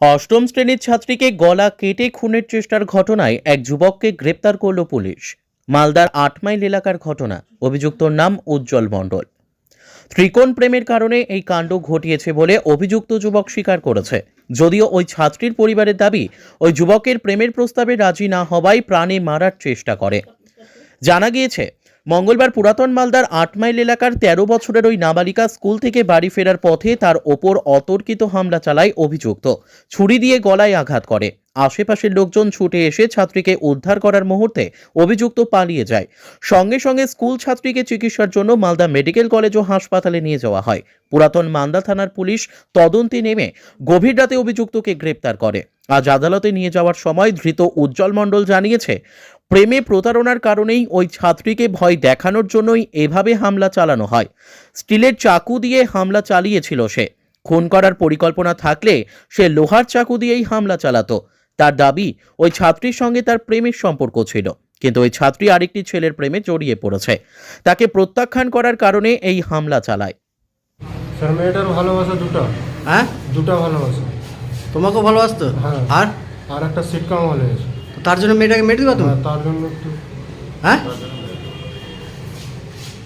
অষ্টম শ্রেণির ছাত্রীকে গলা কেটে খুনের চেষ্টার ঘটনায় এক যুবককে গ্রেপ্তার করল পুলিশ। মালদার আট মাইল এলাকার ঘটনা। অভিযুক্তর নাম উজ্জ্বল মণ্ডল। ত্রিকোণ প্রেমের কারণে এই কাণ্ড ঘটিয়েছে বলে অভিযুক্ত যুবক স্বীকার করেছে। যদিও ওই ছাত্রীর পরিবারের দাবি, ওই যুবকের প্রেমের প্রস্তাবে রাজি না হওয়ায় প্রাণে মারার চেষ্টা করে। জানা গিয়েছে মঙ্গলবার পুরাতন মালদার আট মাইল এলাকার তেরো বছরের ওই নাবালিকা স্কুল থেকে বাড়ি ফেরার পথে তার ওপর অতর্কিত হামলা চালায় অভিযুক্ত। ছুরি দিয়ে গলায় আঘাত করে। আশেপাশের লোকজন ছুটে এসে ছাত্রীকে উদ্ধার করার মুহূর্তে অভিযুক্ত পালিয়ে যায়। সঙ্গে সঙ্গে স্কুল ছাত্রীকে চিকিৎসার জন্য মালদা মেডিকেল কলেজ ও হাসপাতালে নিয়ে যাওয়া হয়। পুরাতন মালদা থানার পুলিশ তদন্তে নেমে গভীর রাতে অভিযুক্তকে গ্রেপ্তার করে। আজ আদালতে নিয়ে যাওয়ার সময় ধৃত উজ্জ্বল মণ্ডল জানিয়েছে প্রেমে প্রতারণার কারণেই ওই ছাত্রীকে ভয় দেখানোর জন্যই এভাবে হামলা চালানো হয়। স্টিলের চাকু দিয়ে হামলা চালিয়েছিল সে। খুন করার পরিকল্পনা থাকলে সে লোহার চাকু দিয়েই হামলা চালাতো। তার দাবি ওই ছাত্রীর সঙ্গে তার প্রেমের সম্পর্ক ছিল। কিন্তু ওই ছাত্রী আরেকটি ছেলের প্রেমে জড়িয়ে পড়েছে। তাকে প্রত্যাখ্যান করার কারণে এই হামলা চালায়। স্যার মেয়েটার ভালোবাসা দুটো। হ্যাঁ? দুটো ভালোবাসা। তোমাকেও ভালোবাসতো? হ্যাঁ। আর? আর একটা সিটকাম হলে গেছে তো তার জন্য মেয়েটাকে মেরে দিবা তুমি? তার জন্য হ্যাঁ?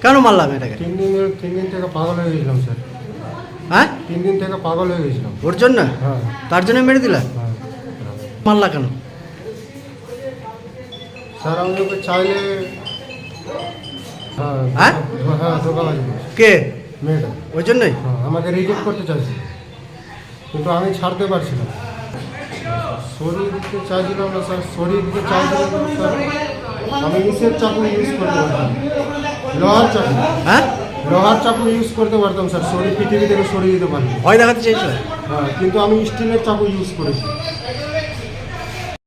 কেন মারলাম মেয়েটাকে? তিন দিন তিন দিন থেকে পাগল হয়ে গেছিলাম স্যার। হ্যাঁ? তিন দিন থেকে পাগল হয়ে গেছিলাম। ওর জন্য? হ্যাঁ। তার জন্য মেরে দিলা? হ্যাঁ। মারলা কেন? স্যার আমি ওকে চাইলে হ্যাঁ হ্যাঁ? হ্যাঁ ধোকাবাজি করেছে কে? মেয়েটা। ওই জন্যই? হ্যাঁ আমাকে রিজেক্ট করতে চাইছে। কিন্তু আমি ছাড়তে পারছিলাম শরীর দিতে চাইছিলাম না স্যার শরীর দিতে চাইছিলাম না স্যার আমি ইসের চাকু ইউজ করতে পারতাম। লোহার চাকু। হ্যাঁ? লোহার চাকু ইউজ করতে পারতাম স্যার শরীর পৃথিবী থেকে সরিয়ে দিতে পারি ভয় দেখাতে চেয়েছিল হ্যাঁ কিন্তু আমি স্টিলের চাকু ইউজ করেছি।